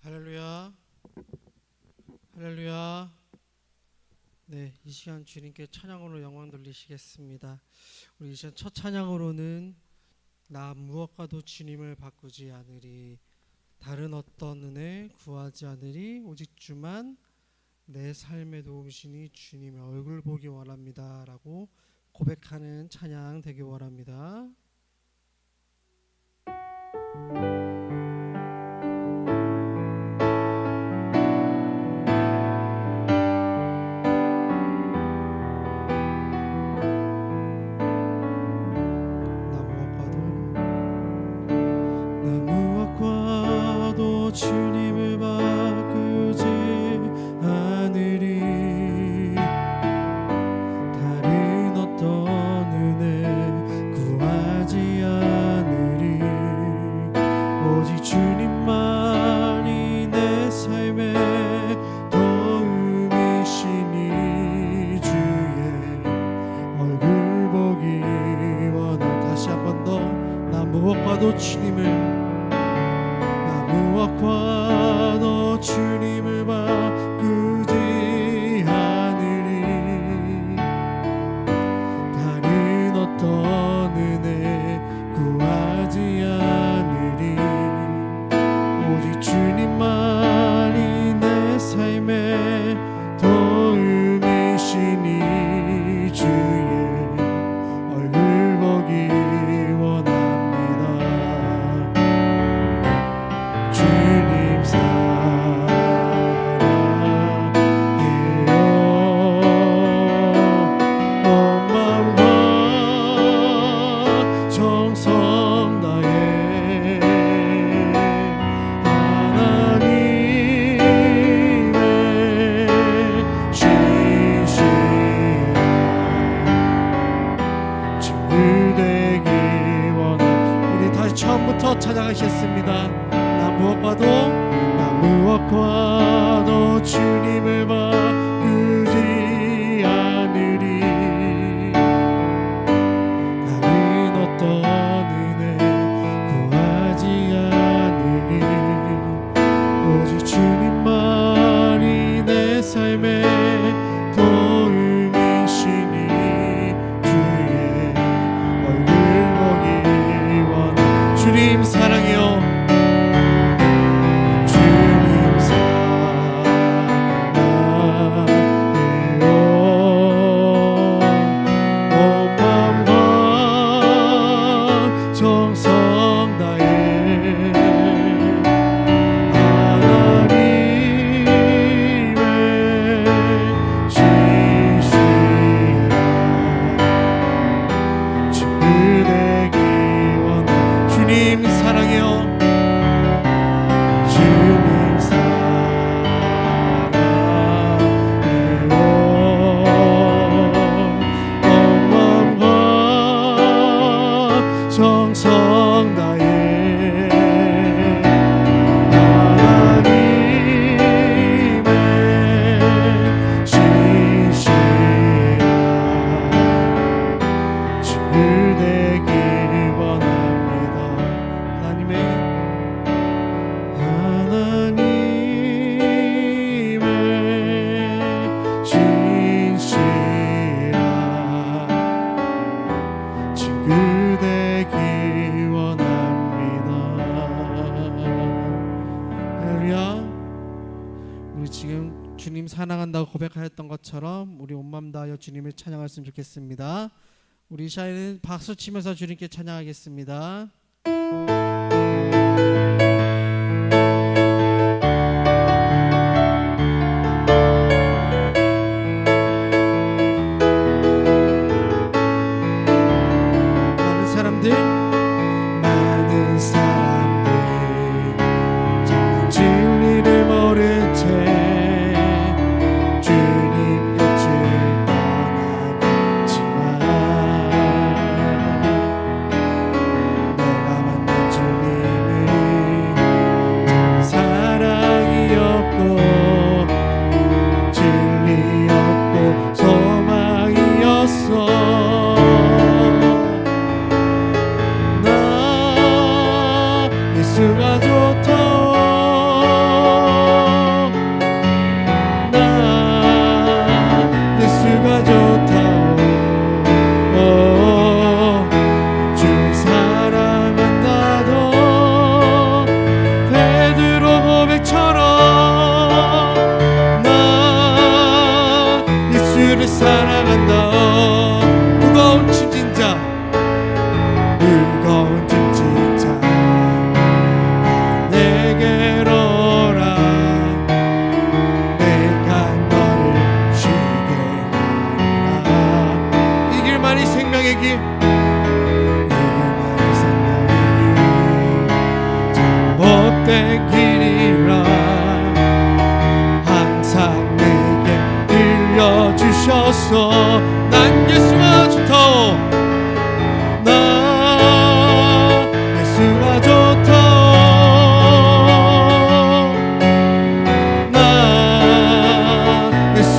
할렐루야. 할렐루야. 네, 이 시간 주님께 찬양으로 영광 돌리시겠습니다. 우리 이 시간 첫 찬양으로는 나 무엇과도 주님을 바꾸지 않으리 다른 어떤 은혜 구하지 않으리 오직 주만 내 삶의 도움이시니 주님의 얼굴 보기 원합니다라고 고백하는 찬양 되기 원합니다. 나 사랑해요 우리 지금 주님 사랑한다고 고백하였던 것처럼 우리 온맘 다하여 주님을 찬양했으면 좋겠습니다. 우리 샤이는 박수 치면서 주님께 찬양하겠습니다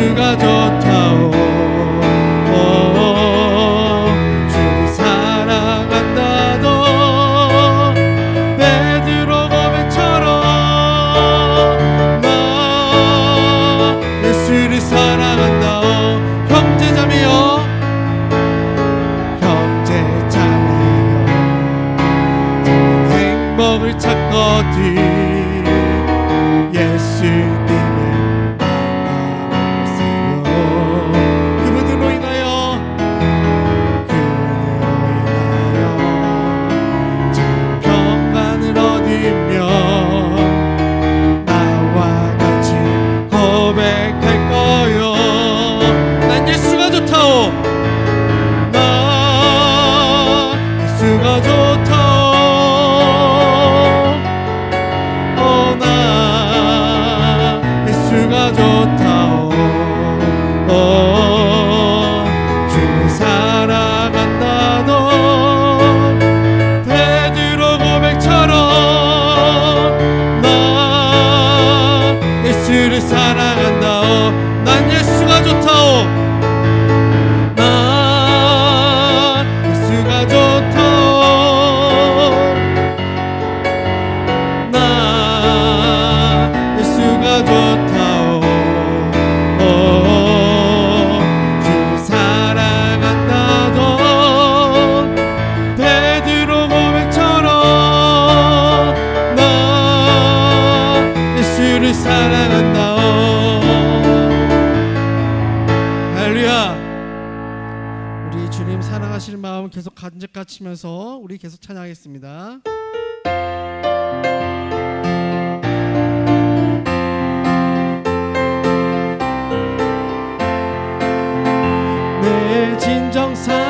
그가 저 사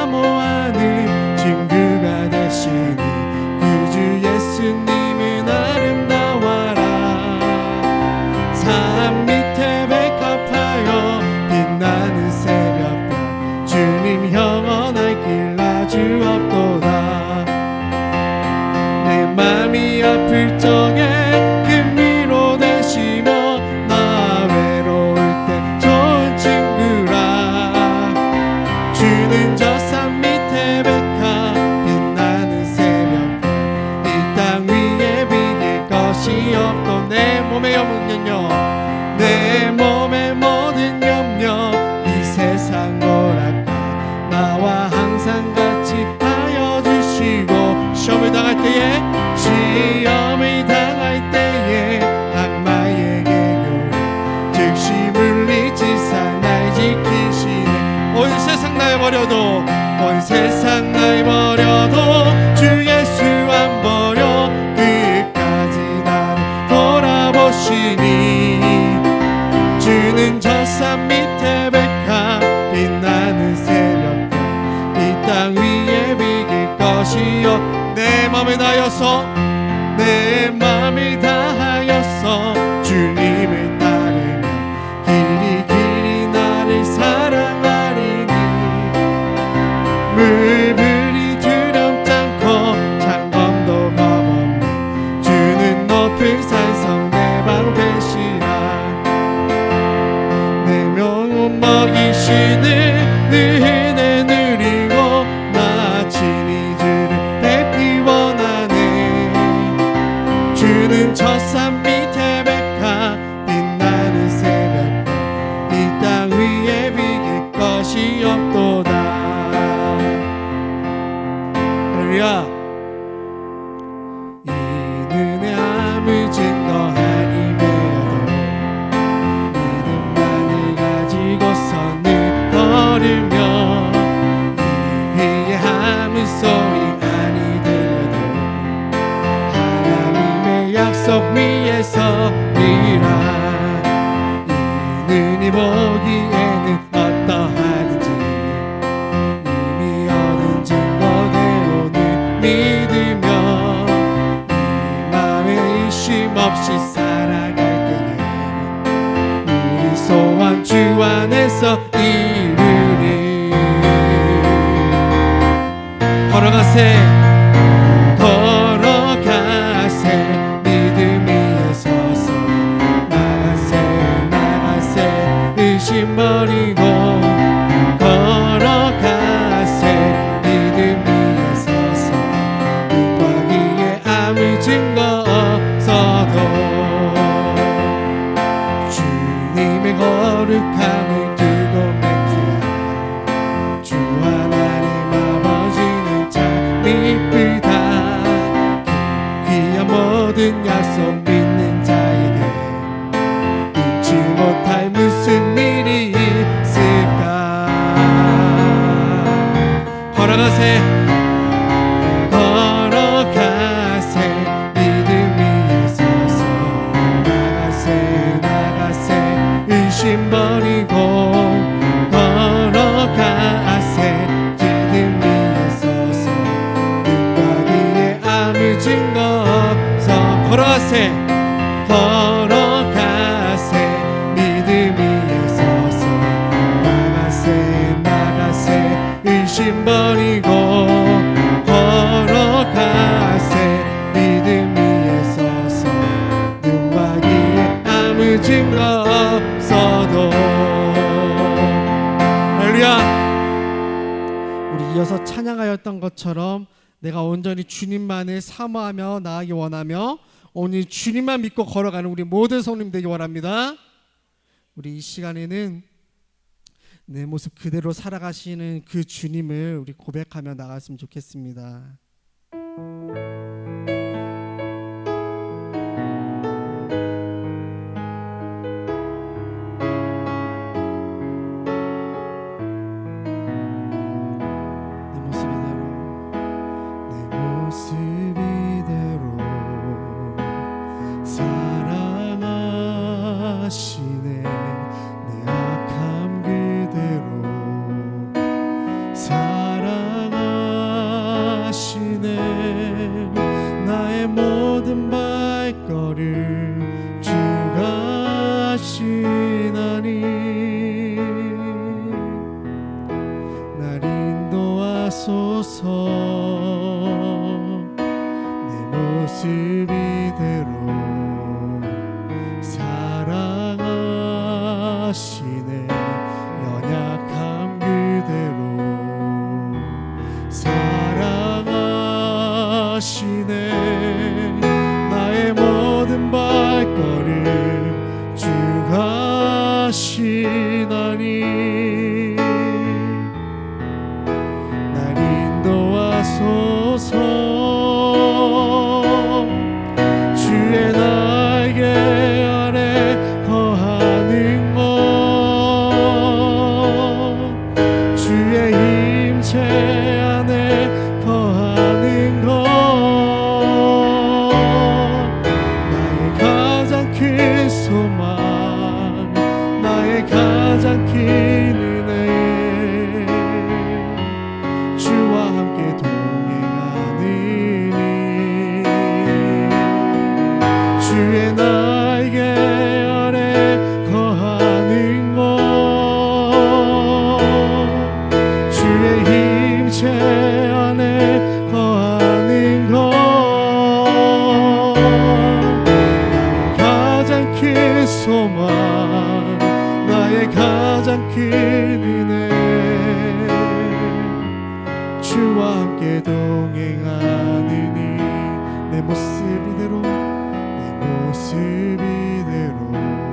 걸 관심 없어도. 할렐루야. 우리 이어서 찬양하였던 것처럼 내가 온전히 주님만을 사모하며 나아가기 원하며 오늘 주님만 믿고 걸어가는 우리 모든 성님 되기 원합니다. 우리 이 시간에는 내 모습 그대로 살아가시는 그 주님을 우리 고백하며 나갔으면 좋겠습니다. 그대로 내 모습 이대로.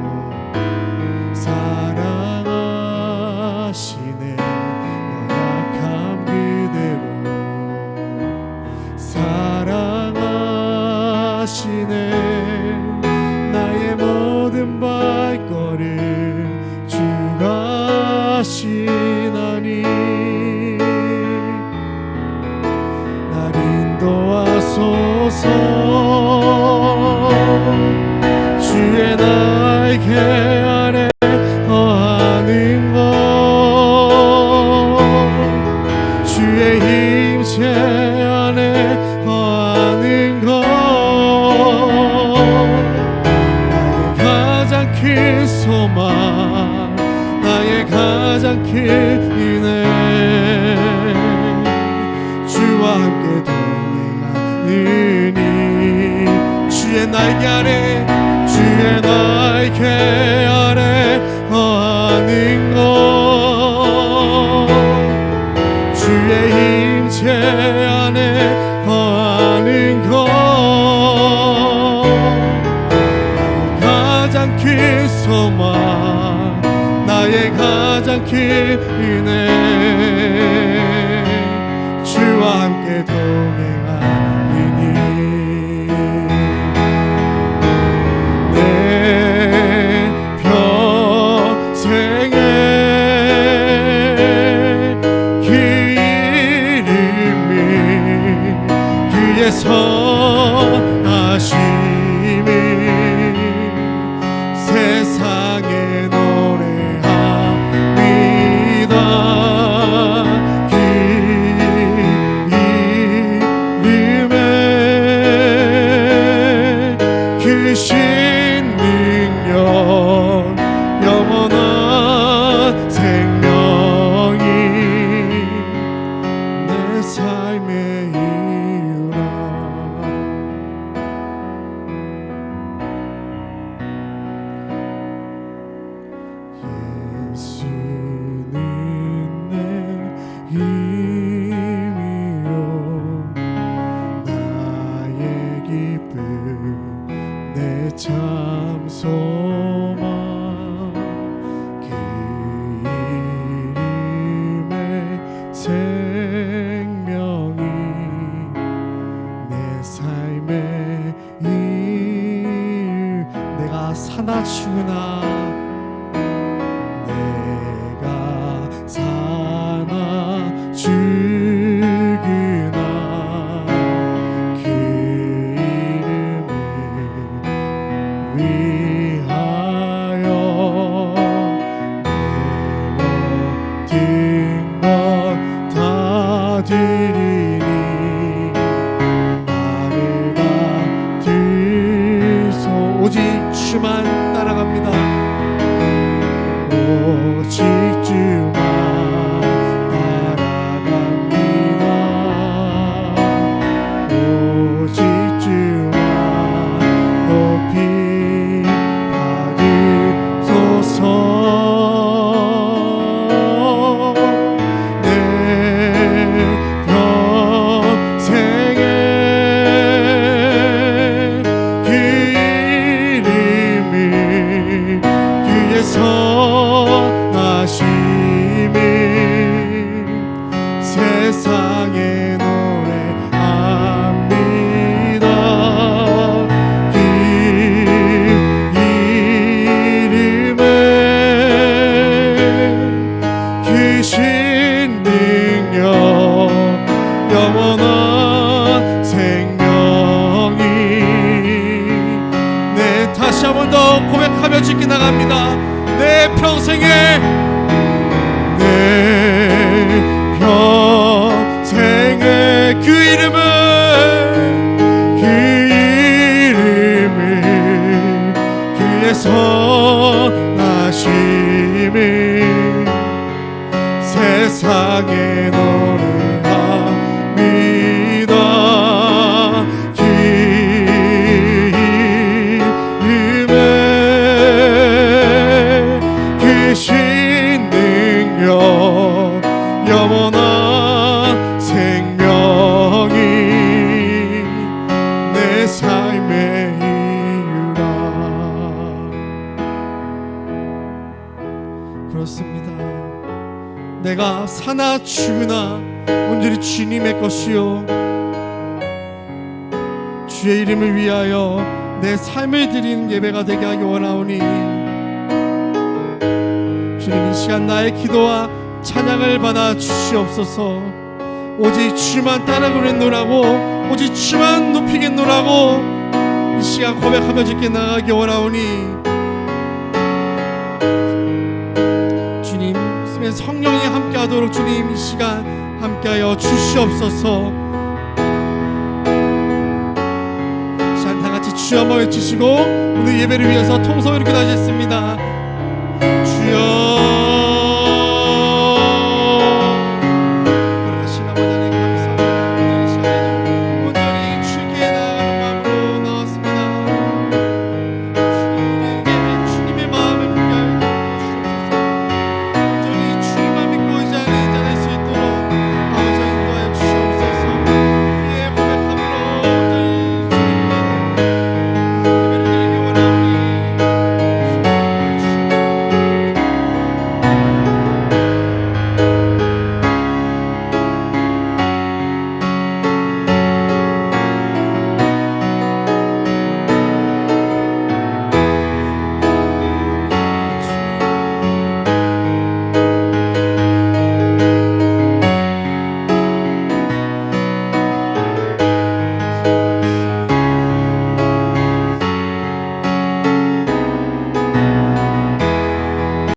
지키네 주와 함께 동행 삶의 이유 내가 사나 죽으나 내 삶을 드리는 예배가 되게 하기 원하오니. 주님 이 시간 나의 기도와 찬양을 받아 주시옵소서. 오직 주만 따라오겠노라고 오직 주만 높이겠노라고 이 시간 고백하며 주께 나가기 원하오니. 주님 성령이 함께하도록 주님 이 시간 함께하여 주시옵소서 주여 한번 외치시고 오늘 예배를 위해서 통성을 이렇게 다시 했습니다. 주여